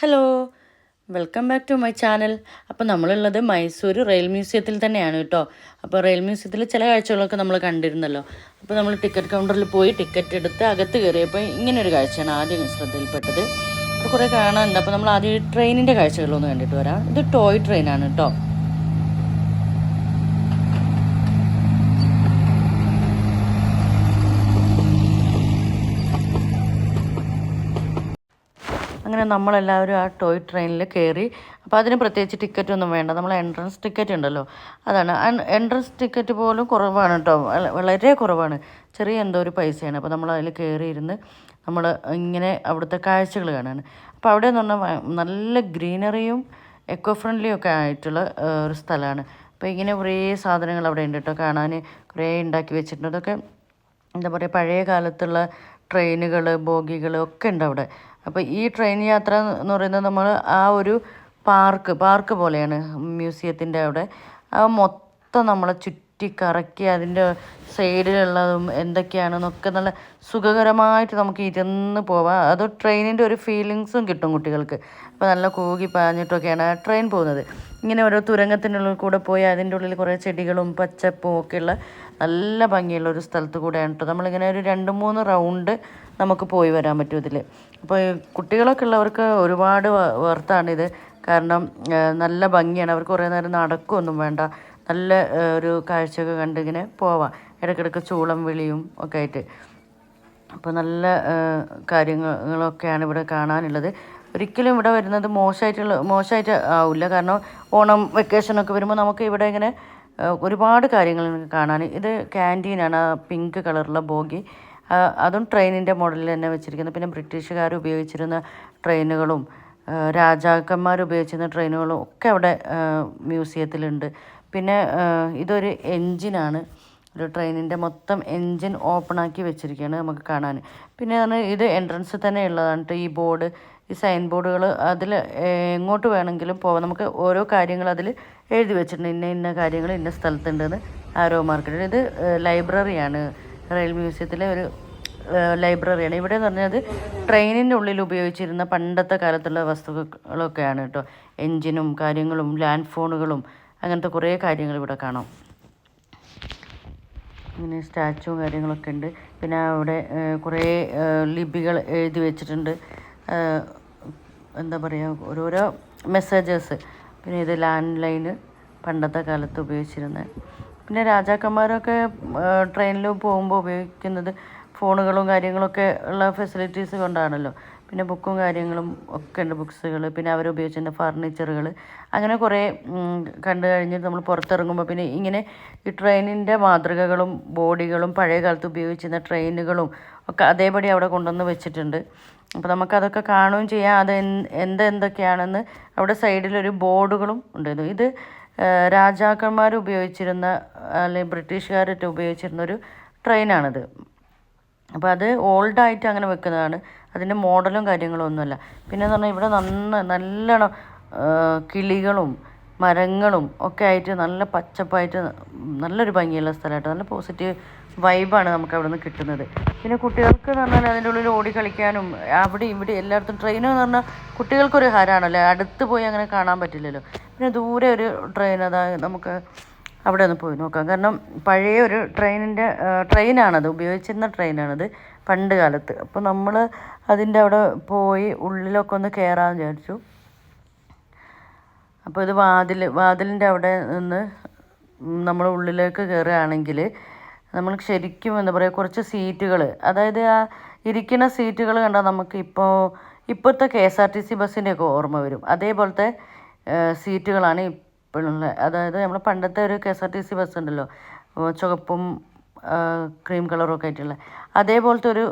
Hello welcome back to my channel അപ്പോൾ നമ്മളുള്ളത് Mysore rail മ്യൂസിയത്തിൽ തന്നെയാണ് കേട്ടോ. അപ്പോൾ റെയിൽ മ്യൂസിയത്തിൽ ചില കാഴ്ചകളൊക്കെ നമ്മൾ കണ്ടിരുന്നല്ലോ. അപ്പോൾ നമ്മൾ ടിക്കറ്റ് കൗണ്ടറിൽ പോയി ടിക്കറ്റ് എടുത്ത് അകത്ത് കയറിയപ്പോൾ ഇങ്ങനൊരു കാഴ്ചയാണ് ആദ്യം ശ്രദ്ധയിൽപ്പെട്ടത്. കുറേ കാണാനുണ്ട്. അപ്പോൾ നമ്മൾ ആദ്യം ട്രെയിനിന്റെ കാഴ്ചകളൊന്ന് കണ്ടിട്ട് വരാം. ഇത് ടോയ് ട്രെയിനാണ് കേട്ടോ. അങ്ങനെ നമ്മളെല്ലാവരും ആ ടോയ് ട്രെയിനിൽ കയറി അപ്പോൾ അതിന് പ്രത്യേകിച്ച് ടിക്കറ്റ് ഒന്നും വേണ്ട. നമ്മൾ എൻട്രൻസ് ടിക്കറ്റ് ഉണ്ടല്ലോ. അതാണ്. എൻട്രൻസ് ടിക്കറ്റ് പോലും കുറവാണ് കേട്ടോ വളരെ കുറവാണ്. ചെറിയ എന്തോ ഒരു പൈസയാണ്. അപ്പോൾ നമ്മൾ അതിൽ കയറിയിരുന്ന് നമ്മൾ ഇങ്ങനെ അവിടുത്തെ കാഴ്ചകൾ കാണാണ്. അപ്പോൾ അവിടെ എന്ന് പറഞ്ഞാൽ നല്ല ഗ്രീനറിയും എക്കോ ഫ്രണ്ട്ലിയും ഒക്കെ ആയിട്ടുള്ള ഒരു സ്ഥലമാണ് അപ്പോൾ ഇങ്ങനെ കുറേ സാധനങ്ങൾ അവിടെ ഉണ്ട് കേട്ടോ കാണാൻ കുറേ ഉണ്ടാക്കി വെച്ചിട്ടുണ്ട്. അതൊക്കെ എന്താ പറയുക പഴയ കാലത്തുള്ള ട്രെയിനുകൾ ബോഗികൾ ഒക്കെ ഉണ്ട് അവിടെ. അപ്പോൾ ഈ ട്രെയിൻ യാത്ര എന്ന് പറയുന്നത് നമ്മൾ ആ ഒരു പാർക്ക് പാർക്ക് പോലെയാണ് മ്യൂസിയത്തിന്റെ അവിടെ. ആ മൊത്തം നമ്മളെ ചുറ്റി കറക്കി അതിന്റെ സൈഡിലുള്ളതും എന്തൊക്കെയാണെന്നൊക്കെ നല്ല സുഖകരമായിട്ട് നമുക്ക് ഇരുന്ന് പോവാം. അത് ട്രെയിനിന്റെ ഒരു ഫീലിങ്സും കിട്ടും കുട്ടികൾക്ക്. അപ്പോൾ നല്ല കൂകി പാഞ്ഞിട്ടൊക്കെയാണ് ആ ട്രെയിൻ പോകുന്നത്. ഇങ്ങനെ ഓരോ തുരങ്കത്തിനുള്ളിൽ കൂടെ പോയി അതിന്റെ ഉള്ളിൽ കുറേ ചെടികളും പച്ചപ്പും ഒക്കെയുള്ള നല്ല ഭംഗിയുള്ള ഒരു സ്ഥലത്ത് കൂടെയാണ് കേട്ടോ. നമ്മളിങ്ങനെ ഒരു രണ്ട് മൂന്ന് റൗണ്ട് നമുക്ക് പോയി വരാൻ പറ്റും ഇതിൽ അപ്പോൾ കുട്ടികളൊക്കെ ഉള്ളവർക്ക് ഒരുപാട് വർത്താണിത്. കാരണം നല്ല ഭംഗിയാണ്. അവർ കുറേ നേരം നടക്കുകയൊന്നും വേണ്ട. നല്ല ഒരു കാഴ്ചയൊക്കെ കണ്ട് ഇങ്ങനെ പോവാം. ഇടയ്ക്കിടയ്ക്ക് ചൂളം വിളിയും ഒക്കെ ആയിട്ട്. അപ്പോൾ നല്ല കാര്യങ്ങളൊക്കെയാണ് ഇവിടെ കാണാനുള്ളത്. ഒരിക്കലും ഇവിടെ വരുന്നത് മോശമായിട്ടുള്ള മോശമായിട്ട് ആവില്ല കാരണം ഓണം വെക്കേഷനൊക്കെ വരുമ്പോൾ നമുക്ക് ഇവിടെ ഇങ്ങനെ ഒരുപാട് കാര്യങ്ങൾ കാണാൻ. ഇത് ക്യാന്റീനാണ് ആ പിങ്ക് കളറുള്ള ബോഗി. അതും ട്രെയിനിന്റെ മോഡലിൽ തന്നെ വെച്ചിരിക്കുന്നത് പിന്നെ ബ്രിട്ടീഷുകാർ ഉപയോഗിച്ചിരുന്ന ട്രെയിനുകളും രാജാക്കന്മാർ ഉപയോഗിച്ചിരുന്ന ട്രെയിനുകളും ഒക്കെ അവിടെ മ്യൂസിയത്തിലുണ്ട്. പിന്നെ ഇതൊരു എൻജിനാണ്. ഒരു ട്രെയിനിന്റെ മൊത്തം എൻജിൻ ഓപ്പൺ ആക്കി വെച്ചിരിക്കുകയാണ് നമുക്ക് കാണാൻ. പിന്നെ ആണ് ഇത് എൻട്രൻസ് തന്നെ ഉള്ളതാണ് ഈ ബോർഡ്. ഈ സൈൻ ബോർഡുകൾ അതിൽ എങ്ങോട്ട് വേണമെങ്കിലും പോവാം. നമുക്ക് ഓരോ കാര്യങ്ങൾ അതിൽ എഴുതി വെച്ചിട്ടുണ്ട്. ഇന്ന ഇന്ന കാര്യങ്ങൾ ഇന്ന സ്ഥലത്തുണ്ടെന്ന് ആരോ മാർക്കറ്റ് ഇത് ലൈബ്രറിയാണ് റെയിൽ മ്യൂസിയത്തിലെ ഒരു ലൈബ്രറിയാണ്. ഇവിടെ എന്ന് പറഞ്ഞാൽ ട്രെയിനിന്റെ ഉള്ളിൽ ഉപയോഗിച്ചിരുന്ന പണ്ടത്തെ കാലത്തുള്ള വസ്തുക്കളൊക്കെയാണ് കേട്ടോ. എൻജിനും കാര്യങ്ങളും ലാൻഡ് ഫോണുകളും അങ്ങനത്തെ കുറേ കാര്യങ്ങൾ ഇവിടെ കാണാം. ഇങ്ങനെ സ്റ്റാച്ചുവും കാര്യങ്ങളൊക്കെ ഉണ്ട്. പിന്നെ അവിടെ കുറേ ലിപികൾ എഴുതി വെച്ചിട്ടുണ്ട്. എന്താ പറയുക ഓരോരോ മെസ്സേജസ്. പിന്നെ ഇത് ലാൻഡ് ലൈന് പണ്ടത്തെ കാലത്ത് ഉപയോഗിച്ചിരുന്നത്. പിന്നെ രാജാക്കന്മാരൊക്കെ ട്രെയിനിൽ പോകുമ്പോൾ ഉപയോഗിക്കുന്നത് ഫോണുകളും കാര്യങ്ങളൊക്കെ ഉള്ള ഫെസിലിറ്റീസ് കൊണ്ടാണല്ലോ. പിന്നെ ബുക്കും കാര്യങ്ങളും ഒക്കെ ഉണ്ട് ബുക്സുകൾ പിന്നെ അവർ ഉപയോഗിച്ചിരുന്ന ഫർണിച്ചറുകൾ അങ്ങനെ കുറേ കണ്ടു കഴിഞ്ഞിട്ട് നമ്മൾ പുറത്തിറങ്ങുമ്പോൾ പിന്നെ ഇങ്ങനെ ഈ ട്രെയിനിന്റെ മാതൃകകളും ബോഡികളും പഴയ കാലത്ത് ഉപയോഗിച്ചിരുന്ന ട്രെയിനുകളും ഒക്കെ അതേപടി അവിടെ കൊണ്ടുവന്ന് വെച്ചിട്ടുണ്ട്. അപ്പോൾ നമുക്കതൊക്കെ കാണുകയും ചെയ്യാം. അത് എന്തെന്തൊക്കെയാണെന്ന് അവിടെ സൈഡിലൊരു ബോർഡുകളും ഉണ്ടായിരുന്നു. ഇത് രാജാക്കന്മാർ ഉപയോഗിച്ചിരുന്ന അല്ലെങ്കിൽ ബ്രിട്ടീഷുകാരൊക്കെ ഉപയോഗിച്ചിരുന്ന ഒരു ട്രെയിനാണിത്. അപ്പോൾ അത് ഓൾഡായിട്ട് അങ്ങനെ വെക്കുന്നതാണ്. അതിന്റെ മോഡലും കാര്യങ്ങളും ഒന്നുമല്ല. പിന്നെ എന്ന് പറഞ്ഞാൽ ഇവിടെ നന്ന നല്ലോണം കിളികളും മരങ്ങളും ഒക്കെ ആയിട്ട് നല്ല പച്ചപ്പായിട്ട് നല്ലൊരു ഭംഗിയുള്ള സ്ഥലമായിട്ട് നല്ല പോസിറ്റീവ് വൈബാണ് നമുക്ക് അവിടെ നിന്ന് കിട്ടുന്നത്. പിന്നെ കുട്ടികൾക്ക് എന്ന് പറഞ്ഞാൽ അതിന്റെ ഉള്ളിൽ ഓടി കളിക്കാനും അവിടെ ഇവിടെ എല്ലായിടത്തും ട്രെയിൻ എന്ന് പറഞ്ഞാൽ കുട്ടികൾക്കൊരു ഹരാണല്ലേ. അടുത്ത് പോയി അങ്ങനെ കാണാൻ പറ്റില്ലല്ലോ. പിന്നെ ദൂരെ ഒരു ട്രെയിൻ അതായത് നമുക്ക് അവിടെ ഒന്ന് പോയി നോക്കാം. കാരണം പഴയ ഒരു ട്രെയിനിന്റെ ട്രെയിനാണത് ഉപയോഗിച്ചിരുന്ന ട്രെയിനാണത് പണ്ട് കാലത്ത്. അപ്പോൾ നമ്മൾ അതിന്റെ അവിടെ പോയി ഉള്ളിലൊക്കെ ഒന്ന് കയറാമെന്ന് വിചാരിച്ചു. അപ്പോൾ ഇത് വാതിൽ വാതിലിന്റെ അവിടെ നിന്ന് നമ്മൾ ഉള്ളിലേക്ക് കയറുകയാണെങ്കിൽ നമ്മൾ ശരിക്കും എന്താ പറയുക കുറച്ച് സീറ്റുകൾ അതായത് ആ ഇരിക്കുന്ന സീറ്റുകൾ കണ്ടാൽ നമുക്ക് ഇപ്പോൾ ഇപ്പോഴത്തെ K S R T C ബസ്സിന്റെയൊക്കെ ഓർമ്മ വരും. അതേപോലത്തെ സീറ്റുകളാണ് ഇപ്പോഴുള്ള അതായത് നമ്മൾ പണ്ടത്തെ ഒരു K S R T C bus ഉണ്ടല്ലോ ചുവപ്പും ക്രീം കളറും ഒക്കെ ആയിട്ടുള്ള. അതേപോലത്തെ ഒരു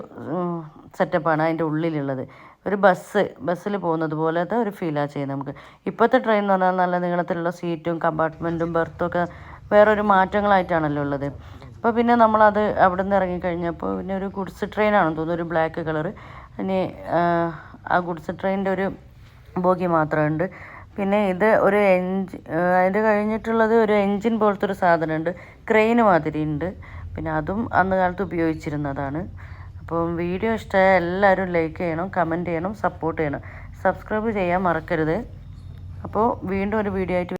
സെറ്റപ്പാണ് അതിന്റെ ഉള്ളിലുള്ളത്. ഒരു ബസ് ബസ്സിൽ പോകുന്നത് പോലത്തെ ഒരു ഫീലാണ് ചെയ്യുന്നത് നമുക്ക്. ഇപ്പോഴത്തെ ട്രെയിൻ എന്ന് പറഞ്ഞാൽ നല്ല നീളത്തിലുള്ള സീറ്റും കമ്പാർട്ട്മെന്റും ബെർത്തും ഒക്കെ വേറൊരു മാറ്റങ്ങളായിട്ടാണല്ലോ ഉള്ളത്. അപ്പോൾ പിന്നെ നമ്മളത് അവിടെ നിന്ന് ഇറങ്ങിക്കഴിഞ്ഞപ്പോൾ പിന്നെ ഒരു ഗുഡ്സ് ട്രെയിനാണെന്ന് തോന്നുന്നു ഒരു ബ്ലാക്ക് കളർ ഇനി ആ ഗുഡ്സ് ട്രെയിനിന്റെ ഒരു ബോഗി മാത്രമുണ്ട്. പിന്നെ ഇത് ഒരു എൻജിൻ അതിന്റെ കഴിഞ്ഞിട്ടുള്ളത് ഒരു എൻജിൻ പോലത്തെ ഒരു സാധനമുണ്ട്. ക്രെയിൻ മാതിരി ഉണ്ട് പിന്നെ അതും അന്ന് കാലത്ത് ഉപയോഗിച്ചിരുന്നതാണ്. അപ്പം വീഡിയോ ഇഷ്ടമായ എല്ലാവരും ലൈക്ക് ചെയ്യണം കമന്റ് ചെയ്യണം സപ്പോർട്ട് ചെയ്യണം. സബ്സ്ക്രൈബ് ചെയ്യാൻ മറക്കരുത്. അപ്പോൾ വീണ്ടും ഒരു വീഡിയോ ആയിട്ട്